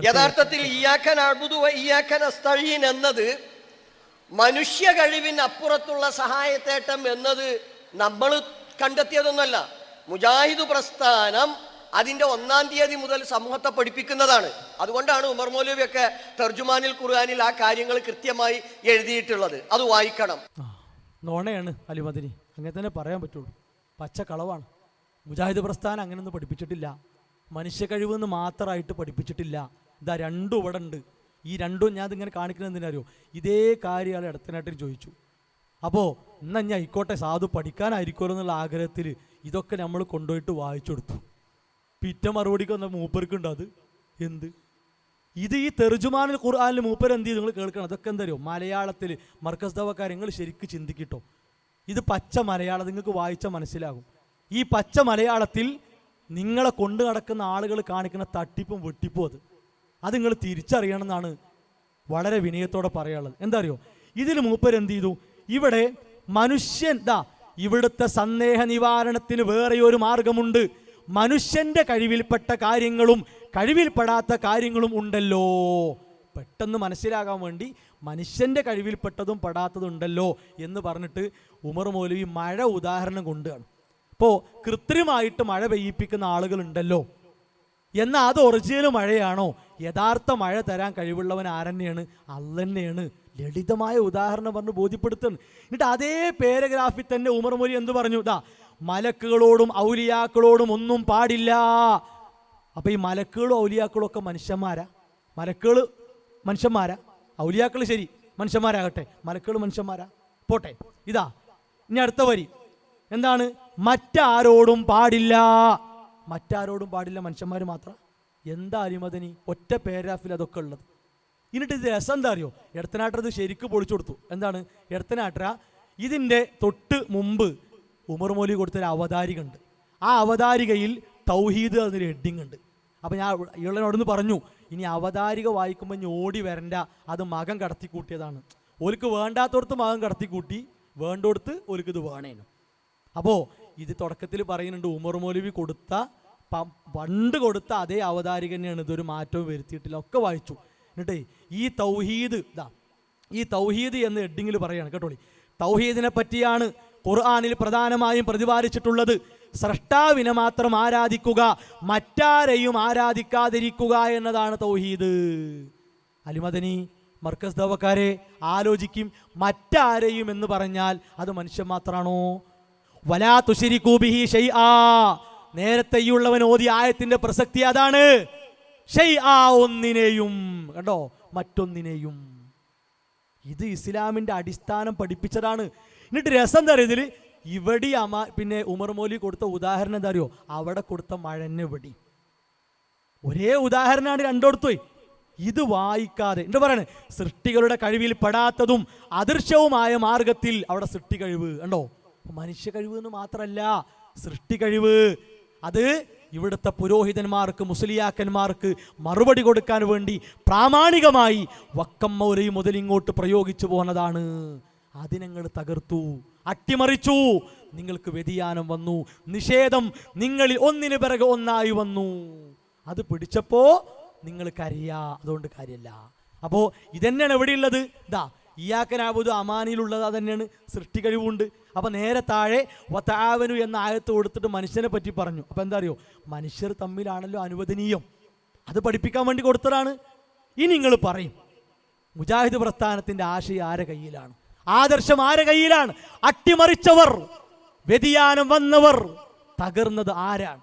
യഥാർത്ഥത്തിൽ ഇയാക്കൻ അഴുതുവ ഇയാക്കൻ അസ്തഴീൻ എന്നത് മനുഷ്യ കഴിവിന് അപ്പുറത്തുള്ള സഹായത്തേട്ടം എന്നത് നമ്മൾ കണ്ടെത്തിയതൊന്നല്ല. മുജാഹിദ് പ്രസ്ഥാനം അതിന്റെ ഒന്നാം തീയതി മുതൽ സമൂഹത്തെ പഠിപ്പിക്കുന്നതാണ്. അതുകൊണ്ടാണ് ഉമർ മൗലവിയൊക്കെ തർജുമാനിൽ ഖുർആാനിൽ ആ കാര്യങ്ങൾ കൃത്യമായി എഴുതിയിട്ടുള്ളത്. അത് വായിക്കണം. നോണയാണ് അലിമദിനി. അങ്ങനെ തന്നെ പറയാൻ പറ്റുള്ളൂ. പച്ച കളവാണ്. മുജാഹിദ് പ്രസ്ഥാനം അങ്ങനെയൊന്നും പഠിപ്പിച്ചിട്ടില്ല. മനുഷ്യ കഴിവെന്ന് മാത്രമായിട്ട് പഠിപ്പിച്ചിട്ടില്ല. ഇതാ രണ്ടും ഇവിടെ ഉണ്ട്. ഈ രണ്ടും ഞാൻ ഇതിങ്ങനെ കാണിക്കുന്നത് എന്തിനറിയോ? ഇതേ കാര്യം അയാൾ ഇടത്തനായിട്ട് ചോദിച്ചു. അപ്പോൾ എന്നാ ഞാൻ ആയിക്കോട്ടെ സാധു പഠിക്കാനായിരിക്കുമല്ലോ എന്നുള്ള ആഗ്രഹത്തിൽ ഇതൊക്കെ നമ്മൾ കൊണ്ടുപോയിട്ട് വായിച്ചു കൊടുത്തു. പിറ്റ മറുപടിക്ക് വന്ന മൂപ്പർക്കുണ്ട് അത്? എന്ത്? ഇത് ഈ തെർജുമാനിൽ ഖുർആാനിൽ മൂപ്പർ എന്ത് ചെയ്തു? നിങ്ങൾ കേൾക്കണം. അതൊക്കെ എന്തറിയോ? മലയാളത്തിൽ മർക്കസ് ദവക്കാർ നിങ്ങൾ ശരിക്കും ചിന്തിക്കിട്ടോ? ഇത് പച്ച മലയാളം നിങ്ങൾക്ക് വായിച്ചാൽ മനസ്സിലാകും. ഈ പച്ച മലയാളത്തിൽ നിങ്ങളെ കൊണ്ടു നടക്കുന്ന ആളുകൾ കാണിക്കുന്ന തട്ടിപ്പും വെട്ടിപ്പും അത്. അത് നിങ്ങൾ തിരിച്ചറിയണം എന്നാണ് വളരെ വിനയത്തോടെ പറയാനുള്ളത്. എന്താ അറിയോ ഇതിൽ മൂപ്പർ എന്ത് ചെയ്തു? ഇവിടെ മനുഷ്യൻ ദാ ഇവിടുത്തെ സന്ദേഹ നിവാരണത്തിന് വേറെ ഒരു മാർഗമുണ്ട്. മനുഷ്യന്റെ കഴിവിൽപ്പെട്ട കാര്യങ്ങളും കഴിവിൽപ്പെടാത്ത കാര്യങ്ങളും ഉണ്ടല്ലോ. പെട്ടെന്ന് മനസ്സിലാകാൻ വേണ്ടി മനുഷ്യന്റെ കഴിവിൽപ്പെട്ടതും പെടാത്തതും ഉണ്ടല്ലോ എന്ന് പറഞ്ഞിട്ട് ഉമർ മൗലവി മഴ ഉദാഹരണം കൊണ്ടുകയാണ് അപ്പോൾ കൃത്രിമമായിട്ട് മഴ പെയ്യിപ്പിക്കുന്ന ആളുകളുണ്ടല്ലോ എന്നാൽ അത് ഒറിജിനൽ മഴയാണോ? യഥാർത്ഥ മഴ തരാൻ കഴിവുള്ളവൻ ആരെന്നെയാണ്? അല്ലന്നെയാണ്. ലളിതമായ ഉദാഹരണം പറഞ്ഞ് ബോധ്യപ്പെടുത്തുന്നു. എന്നിട്ട് അതേ പാരഗ്രാഫിൽ തന്നെ ഉമർ മൊരി എന്ത് പറഞ്ഞു? ഇതാ മലക്കുകളോടും ഔലിയാക്കളോടും ഒന്നും പാടില്ല. അപ്പൊ ഈ മലക്കുകളും ഔലിയാക്കളും ഒക്കെ മനുഷ്യന്മാരാ? മലക്കുകൾ മനുഷ്യന്മാരാ? ഔലിയാക്കൾ ശരി മനുഷ്യന്മാരാകട്ടെ. മലക്കുകൾ മനുഷ്യന്മാരാ? പോട്ടെ ഇതാ. ഇനി അടുത്ത വരി. എന്താണ്? മറ്റാരോടും പാടില്ല. മറ്റാരോടും പാടില്ല മനുഷ്യന്മാർ മാത്രം. എന്താ അരിമതനി ഒറ്റ പാരാഗ്രാഫിൽ അതൊക്കെ ഉള്ളത്. എന്നിട്ട് ഇത് രസം എന്താ അറിയോ? എടത്തനാട്ടർ ഇത് ശരിക്ക് പൊളിച്ചു കൊടുത്തു. എന്താണ്? എടത്തനാട്ടറ ഇതിന്റെ തൊട്ട് മുമ്പ് ഉമർ മോലി കൊടുത്തൊരു അവതാരിക ഉണ്ട് ആ അവതാരികയിൽ തൗഹീദ് എന്നൊരു ഹെഡിങ് ഉണ്ട്. അപ്പം ഞാൻ ഇളനോടൊന്ന് പറഞ്ഞു ഇനി അവതാരിക വായിക്കുമ്പോൾ ഇനി ഓടി വരണ്ട. അത് മകം കടത്തി കൂട്ടിയതാണ് ഓൽക്ക് വേണ്ടാത്തോടത്ത് മകം കടത്തി കൂട്ടി വേണ്ടോടത്ത് ഓൽക്ക് ഇത് വേണേനും. അപ്പോൾ ഇത് തുടക്കത്തിൽ പറയുന്നുണ്ട് ഉമർ മൗലവി കൊടുത്ത പണ്ട് കൊടുത്ത അതേ അവതാരിക തന്നെയാണ്. ഇതൊരു മാറ്റവും വരുത്തിയിട്ടില്ല. ഒക്കെ വായിച്ചു. എന്നിട്ടേ ഈ തൗഹീദ് ഇതാ ഈ തൗഹീദ് എന്ന് ഹെഡിങ്ങിൽ പറയാണ് കേട്ടോളി തൗഹീദിനെ പറ്റിയാണ് ഖുർആാനിൽ പ്രധാനമായും പ്രതിപാദിച്ചിട്ടുള്ളത്. സ്രഷ്ടാവിനെ മാത്രം ആരാധിക്കുക മറ്റാരെയും ആരാധിക്കാതിരിക്കുക എന്നതാണ് തൗഹീദ്. അലിമദനി മർക്കസ് ദവക്കാരെ ആലോചിക്കും മറ്റാരെയും എന്ന് പറഞ്ഞാൽ അത് മനുഷ്യൻ മാത്രമാണോ വലാ തുശരിക്കൂബിഹി ഷൈആ. നേരത്തെ ഈ ഉള്ളവൻ ഓതി ആയത്തിന്റെ പ്രസക്തി അതാണ്. ഷൈആ ഒന്നിനെയും കണ്ടോ? മറ്റൊന്നിനെയും. ഇത് ഇസ്ലാമിന്റെ അടിസ്ഥാനം പഠിപ്പിച്ചതാണ്. എന്നിട്ട് രസം എന്താ അറിയോ ഇതിൽ ഇവിടെ അമ പിന്നെ ഉമർ മോലി കൊടുത്ത ഉദാഹരണം എന്താ അറിയോ? അവിടെ കൊടുത്ത മഴന്നെ വെടി ഒരേ ഉദാഹരണമാണ് രണ്ടിടത്തും ഇത് വായിക്കാതെ എന്താ പറയണേ? സൃഷ്ടികളുടെ കഴിവിൽ പെടാത്തതും അദൃശ്യവുമായ മാർഗത്തിൽ അവിടെ സൃഷ്ടി കഴിവ് കണ്ടോ? മനുഷ്യ കഴിവ് എന്ന് മാത്രമല്ല സൃഷ്ടി കഴിവ്. അത് ഇവിടുത്തെ പുരോഹിതന്മാർക്ക് മുസ്ലിയാക്കന്മാർക്ക് മറുപടി കൊടുക്കാൻ വേണ്ടി പ്രാമാണികമായി വക്കം മൗലി മുതൽ ഇങ്ങോട്ട് പ്രയോഗിച്ചു പോന്നതാണ്. അതിനങ്ങൾ തകർത്തു അട്ടിമറിച്ചു. നിങ്ങൾക്ക് വ്യതിയാനം വന്നു നിഷേധം നിങ്ങളിൽ ഒന്നിനു പിറകെ ഒന്നായി വന്നു. അത് പിടിച്ചപ്പോ നിങ്ങൾ അതുകൊണ്ട് കാര്യമല്ല അപ്പോ ഇതന്നെയാണ് എവിടെയുള്ളത്? ഇതാ ഇയാക്കനാബുദ് അമാനിയിലുള്ളത് തന്നെയാണ് സൃഷ്ടി കഴിവുണ്ട് അപ്പൊ നേരെ താഴെ വത്താവനു എന്ന ആയത്ത് കൊടുത്തിട്ട് മനുഷ്യനെ പറ്റി പറഞ്ഞു. അപ്പോൾ എന്താ അറിയോ മനുഷ്യർ തമ്മിലാണല്ലോ അനുവദനീയം. അത് പഠിപ്പിക്കാൻ വേണ്ടി കൊടുത്തതാണ്. ഇനി നിങ്ങൾ പറയും മുജാഹിദ് പ്രസ്ഥാനത്തിന്റെ ആശയം ആരെ കയ്യിലാണ്? ആദർശം ആരെ കയ്യിലാണ്? അട്ടിമറിച്ചവർ വ്യതിയാനം വന്നവർ തകർന്നത് ആരാണ്?